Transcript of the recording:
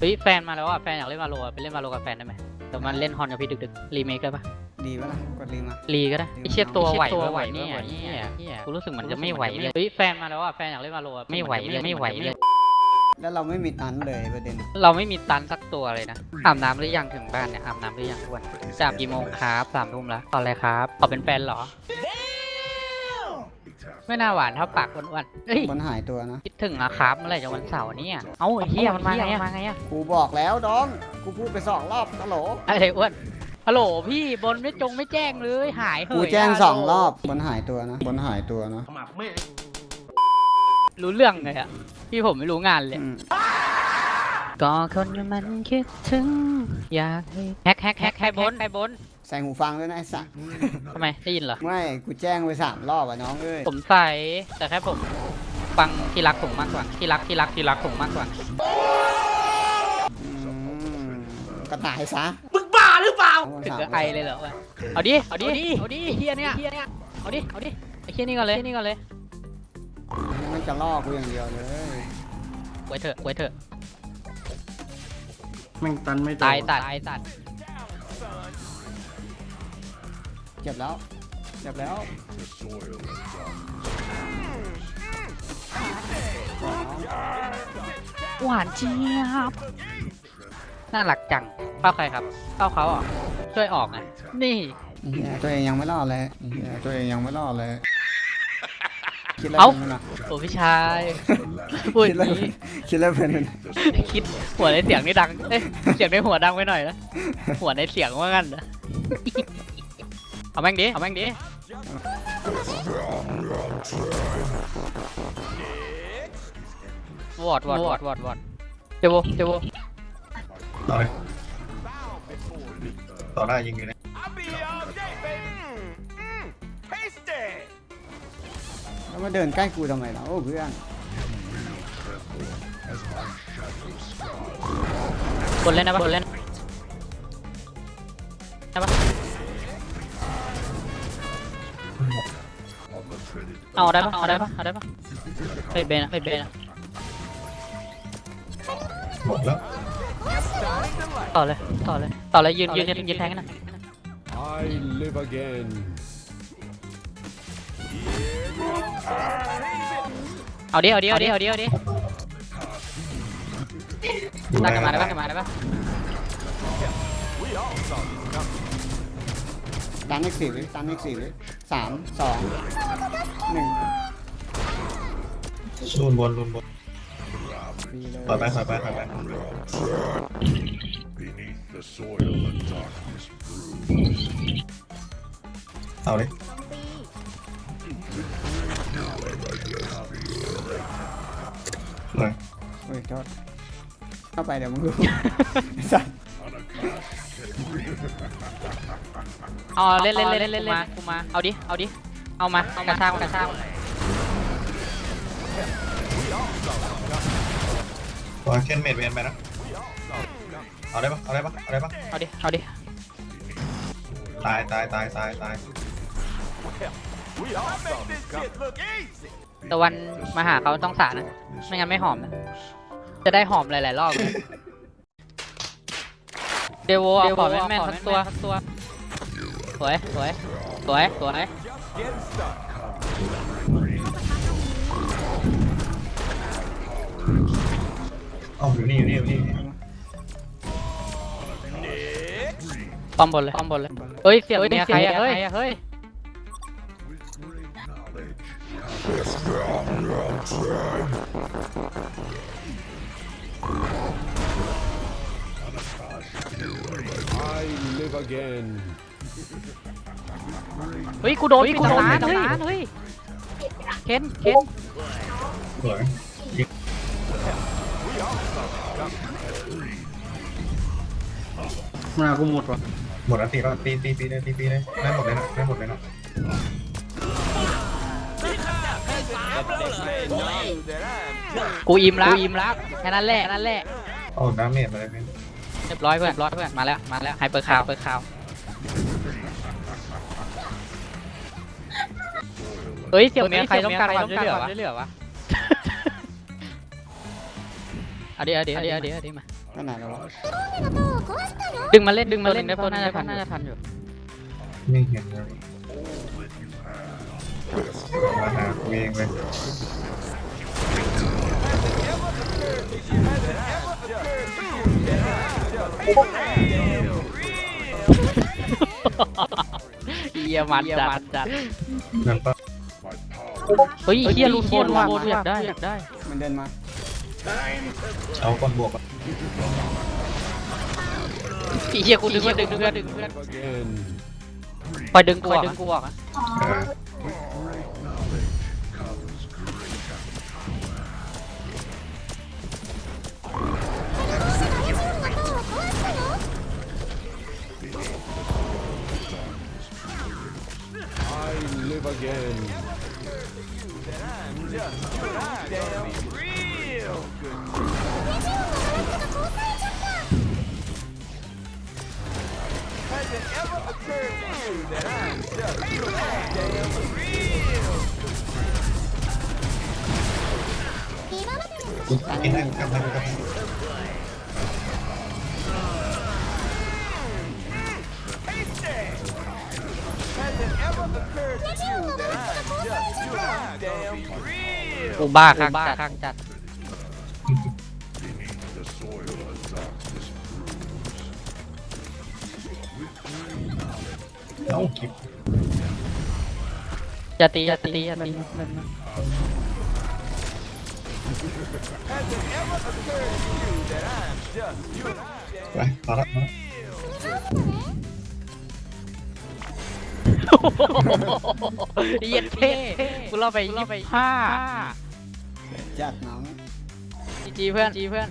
เฮ้ยแฟนมาแล้วอะแฟนอยากเล่นมาโลอะไปเล่นมาโลกับแฟนได้ไหมแต่มันเล่นฮอนกับพี่ดึกๆรีเมคได้ปะดีปะล่ะกดรีมา รีก็ได้รีไอเชี่ยตัวไหวตัวไหวไหวเนี่ยไหวเนี่ยกูรู้สึกมันจะไม่ไหวเลยเฮ้ยแฟนมาแล้วอะแฟนอยากเล่นมาโลอะไม่ไหวเลยไม่ไหวเลยแล้วเราไม่มีตันเลยประเด็น เราไม่มีตันสักตัวเลยนะอาบน้ำหรือยังถึงบ้านเนี่ยอาบน้ำหรือยังทุกวันจะอาบกี่โมงครับสามทุ่มแล้วตอนอะไรครับขอเป็นแฟนเหรอ ไม่น่าหวานเท่าปากอ้วนๆเฮ้ย มันหายตัวนะ คิดถึงอะครับเมื่อไหร่จะวันเสาร์เนี่ย เอ้าไอ้เหี้ยมันมาไงอะมาไงอะกูบอกแล้วดอง กูพูดไปสองรอบฮัลโหลอะไรอ้วนฮัลโหลพี่บนไม่จงไม่แจ้งเลยหายเหยกูแจ้งอะสองรอบมันหายตัวนะมันหายตัวนะรู้เรื่องเลยอะพี่ผมไม่รู้งานเลย อืมก็คนมันคิดถึง อยากให้แฮกแฮกแฮกแฮกบนแฮกบน ใส่หูฟังด้วยนะไอ้สัสทำไมได้ยินเหรอ ไม่กูแจ้งไปสามรอบอะน้องเอ้ยผมใส่แต่แค่ผมฟังที่รักผมมากกว่าที่รักที่รักที่รักผมมากกว่า อืมก็ตายซะมึงบ้าหรือเปล่าเอามาถึงสามกับไอเลยเหรอวะเอาดิ เอาดิ เอาดิเฮียเนี่ยเอาดิ เอาดิไอ้เฮียนี่ก่อนเลยนี่ก่อนเลยมันจะล่อกูอย่างเดียวเลยไว้เถอะไว้เถอะ แม่งตันไม่โดนตายตัดตายตัด เจ็บแล้วเจ็บแล้วหวานเจี๊ยบน่ารักจังเป้าใครครับเป้าเขาเหรอะช่วยออกไงนี่เหี้ยตัวเองยังไม่รอดเลยเหี้ยตัวเองยังไม่รอดเลย คิดแล้วเอ้าเป็นมันอะโอ้พี่ชายพูดอคิดย่าแล้วงนี้คิดแล้วเป็นมันคิดหัวในเสียงนี่ดังเอ้ยเสียงในหัวดังไปหน่อยนะหัวในเสียงว่างั้นนะ เอาแม่งดิ เอาแม่งดิ วอดวอดวอดวอดวอดเจโวเจโวต่อเลยต่อหน้ายิงอยู่นะ I'll be here all day, baby. Mm, tasty. แล้วมาเดินใกล้กูทำไมล่ะโอ้เพื่อนบนเล่นนะปะบนเล่นนะปะ เอาได้ปะเอาได้ปะเอาได้ปะไปเบนอะไปเบนอะหมดแล้วต่อเลยต่อเลยต่อเลยยืนยืนยืนยืนแทงกันนะ I live again. เอาดิเอาดิเอาดิเอาดิเอาดิดูตั้งแลกันมาได้ปะกันมาได้ปะตันอีกสี่วิตันอีกสี่วิ สามสองหนึ่งรูนบนรูนบนดีเลยถอยไปถอยไปถอยไป Beneath the soil, the darkness brews. เอาเลยเลยโอ้ยโทษเข้าไปเดี๋ยวมึงรู้ ไอ้สัส เอาเล่นเล่นเล่นเล่นเล่นกูมา เอาดิ เอาดิ เอามากระชากกระชากตัวเคนเมดเวนไปนะเอาได้ปะเอาได้ปะเอาได้ปะเอาดิ เอาดิ ตายตายตายตายตาย We all make this shit look easy. ตะวันมาหาเขาต้องสานะ ไม่งั้นไม่หอมนะ จะได้หอมหลายๆรอบเลยเดโวเอาขอแม่นแม่นๆทั้งตัวทั้งตัว สวยสวยสวยสวย Getting started. เอาอยู่นี่อยู่นี่อยู่นี่อยู่นี่ป้อมบนเลยป้อมบนเลยเฮ้ยเสียงเมียใครอะเฮ้ยเฮ้ย I live again. เฮ้ยกูโดนปิดร้านเฮ้ยเฮ้ยเคนเคนสวยยิงมากูหมดว่ะหมดแล้วตีแล้วตีตีตีเลยตีตีเลยได้หมดเลยนะได้หมดเลยนะกูอิ่มแล้วกูอิ่มแล้วแค่นั้นแหละแค่นั้นแหละเอาดาเมจมาเลยเพื่อนเรียบร้อยเพื่อนร้อยเพื่อนมาแล้วมาแล้วไฮเปอร์คาวเปอร์คาว เฮ้ยเสี่ยวเมียใครต้องการความช่วยเหลือวะเอาดิเอาดิเอาดิเอาดิเอาดิมาไปไหนแล้ววะดึงมาเล่นดึงมาเล่นได้พอน่าจะทันน่าจะทันอยู่ไม่เห็นเลยมาหากูเองเลยเฮียมันจัดจัดนั่นปะ เฮ้ยเฮียลูกโคนว่ะอยากได้อยากได้มันเดินมาเอาก้อนบวกอะเฮียกูดึงมาดึงเพื่อนดึงเพื่อน Again. ปล่อยดึงกูปล่อยดึงกูออกอะ Has it ever occurred to you that I'm just too goddamn real? กูกินได้กูกลับได้กูกลับได้ Has it ever occurred to you that I'm just too goddamn real? กูบ้าข้างบ้าข้างจัด The soil of darkness brews. เอ้าคลิปจะตีจะตีจะตี Has it ever occurred to you that I'm just too goddamn ไปพอละพอละ เย็นเท่กูเล่าไปยี่สิบห้าจัดน้อง จีจีเพื่อนจีเพื่อน